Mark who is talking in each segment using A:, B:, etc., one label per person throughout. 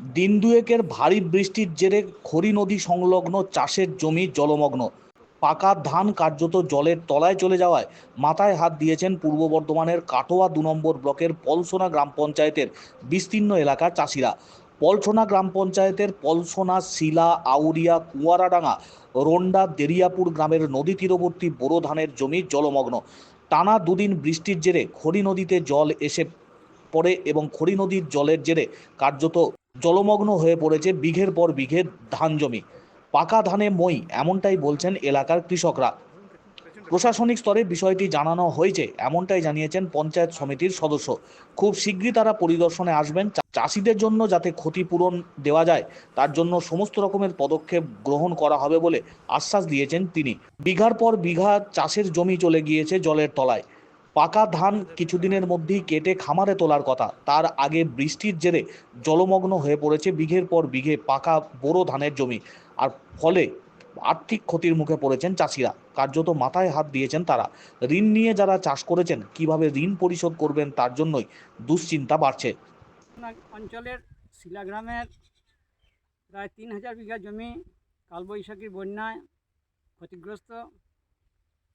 A: দিন দুয়েকের ভারী বৃষ্টির জেরে খড়ি নদী সংলগ্ন চাষের জমি জলমগ্ন। পাকা ধান কার্যত জলের তলায় চলে যাওয়ায় মাথায় হাত দিয়েছেন পূর্ব বর্ধমানের কাটোয়া দু নম্বর ব্লকের পলসোনা গ্রাম পঞ্চায়েতের বিস্তীর্ণ এলাকার চাষিরা। পলসোনা গ্রাম পঞ্চায়েতের পলসোনা, শিলা, আউরিয়া, কুয়ারাডাঙ্গা, রোন্ডা, দেরিয়াপুর গ্রামের নদী তীরবর্তী বোরো ধানের জমি জলমগ্ন। টানা দুদিন বৃষ্টির জেরে খড়ি নদীতে জল এসে পড়ে এবং খড়ি নদীর জলের জেরে কার্যত জলমগ্ন হয়ে পড়েছে বিঘের পর বিঘে ধান জমি। পাকা ধানে মই, এমনটাই বলছেন এলাকার কৃষকরা। প্রশাসনিক স্তরে বিষয়টি জানানো হয়েছে, এমনটাই জানিয়েছেন পঞ্চায়েত সমিতির সদস্য। খুব শীঘ্রই তারা পরিদর্শনে আসবেন। চাষিদের জন্য যাতে ক্ষতিপূরণ দেওয়া যায়, তার জন্য সমস্ত রকমের পদক্ষেপ গ্রহণ করা হবে বলে আশ্বাস দিয়েছেন তিনি। বিঘার পর বিঘা চাষের জমি চলে গিয়েছে জলের তলায়। পাকা ধান কিছুদিনের মধ্যেই কেটে খামারে তোলার কথা। তার আগে বৃষ্টির জেরে জলমগ্ন হয়ে পড়েছে বিঘের পর বিঘে পাকা বোরো ধানের জমি। আর ফলে আর্থিক ক্ষতির মুখে পড়েছেন চাষিরা। কার্যত মাথায় হাত দিয়েছেন তারা। ঋণ নিয়ে যারা চাষ করেছেন, কীভাবে ঋণ পরিশোধ করবেন তার জন্যই দুশ্চিন্তা বাড়ছে।
B: অঞ্চলের শিলাগ্রামের প্রায় তিন হাজার বিঘা জমি কালবৈশাখীর বন্যায় ক্ষতিগ্রস্ত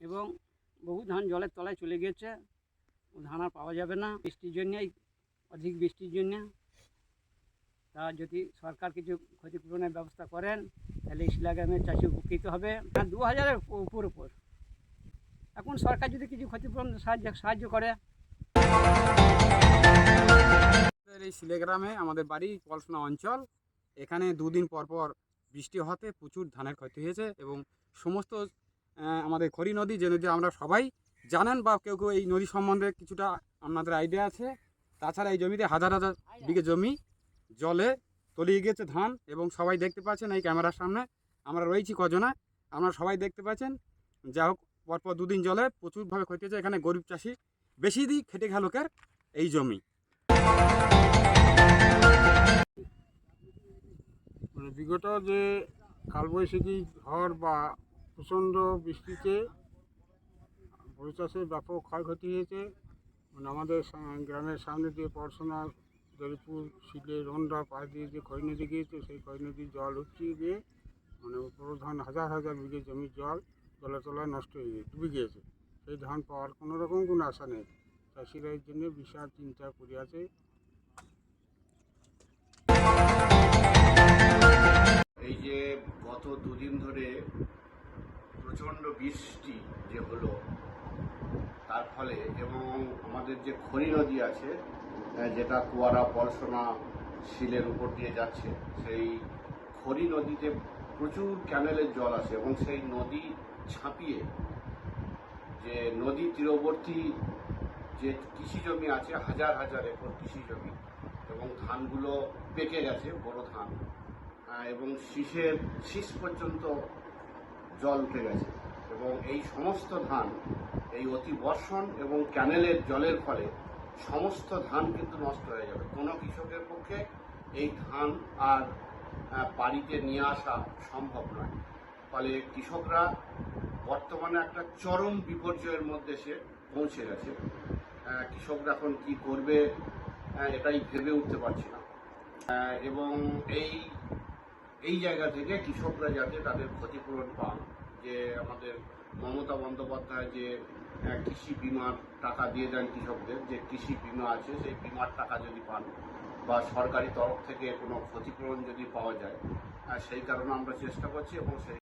B: এবং বহু ধান জলের তলায় চলে গিয়েছে ধান আর পাওয়া যাবে না বৃষ্টির জন্যেই, অধিক বৃষ্টির জন্য। তা যদি সরকার কিছু ক্ষতিপূরণের ব্যবস্থা করেন, তাহলে এই শিলাগ্রামের চাষি উপকৃত হবে। আর দু হাজারের উপর উপর। এখন সরকার যদি কিছু ক্ষতিপূরণ সাহায্য সাহায্য করে।
C: এই শিলেগ্রামে আমাদের বাড়ি পলসনা অঞ্চল। এখানে দুদিন পর পর বৃষ্টি হতে প্রচুর ধানের ক্ষতি হয়েছে এবং সমস্ত আমাদের খড়ি নদী, যে নদী আমরা সবাই জানেন বা কেউ কেউ এই নদী সম্বন্ধে কিছুটা আপনাদের আইডিয়া আছে। তাছাড়া এই জমিতে হাজার হাজার বিঘে জমি জলে তলিয়ে গেছে ধান এবং সবাই দেখতে পাচ্ছেন এই ক্যামেরার সামনে। আমরা রয়েছি কজনা, আপনারা সবাই দেখতে পাচ্ছেন। যা হোক, পরপর দুদিন জলে প্রচুরভাবে ক্ষতি হয়েছে। এখানে গরিব চাষি বেশি দিই খেটে খা লোকের এই জমি।
D: মানে বিগত যে কালবৈশাখী ঝড় বা প্রচণ্ড বৃষ্টিতে গরু চাষের ব্যাপক ক্ষয়ক্ষতি হয়েছে। মানে আমাদের গ্রামের সামনে দিয়ে পড়াশোনা দরিপুর শিলে, রন্ডা পাশ দিয়ে যে নদী গিয়েছে, সেই নদীর জল উঠিয়ে দিয়ে মানে প্রধান হাজার হাজার বিঘে জমির জল জলে তলায় নষ্ট হয়ে গিয়ে, ডুবে গিয়েছে। সেই ধান পাওয়ার কোনো রকম কোনো আশা নেই। চাষিরা এর জন্য বিশাল চিন্তা করে আছে।
E: এই যে গত দুদিন ধরে প্রচণ্ড বৃষ্টি যে হলো, তার ফলে এবং আমাদের যে খড়ি নদী আছে যেটা কুয়ারা, পলসোনা, শিলের উপর দিয়ে যাচ্ছে, সেই খড়ি নদীতে প্রচুর ক্যানেলের জল আসে এবং সেই নদী ছাপিয়ে যে নদী তীরবর্তী যে কৃষি জমি আছে, হাজার হাজার একর কৃষি জমি, এবং ধানগুলো পেকে গেছে, বড় ধান এবং শীষের, শীষ পর্যন্ত জল উঠে গেছে। এবং এই সমস্ত ধান, এই অতি বর্ষণ এবং ক্যানেলের জলের ফলে সমস্ত ধান কিন্তু নষ্ট হয়ে যাবে। কোনো কৃষকের পক্ষে এই ধান আর বাড়িতে নিয়ে আসা সম্ভব নয়। ফলে কৃষকরা বর্তমানে একটা চরম বিপর্যয়ের মধ্যে সে পৌঁছে গেছে। কৃষকরা এখন কি করবে এটাই ভেবে উঠতে পারছি না। এবং এই এই জায়গা থেকে কৃষকরা যাতে তাদের ক্ষতিপূরণ পান। যে আমাদের মমতা বন্দ্যোপাধ্যায় যে কৃষি বিমার টাকা দিয়ে দেন কৃষকদের, যে কৃষি বিমা আছে, সেই বিমার টাকা যদি পান বা সরকারি তরফ থেকে কোনো ক্ষতিপূরণ যদি পাওয়া যায় সেই কারণে আমরা চেষ্টা করছি এবং সেই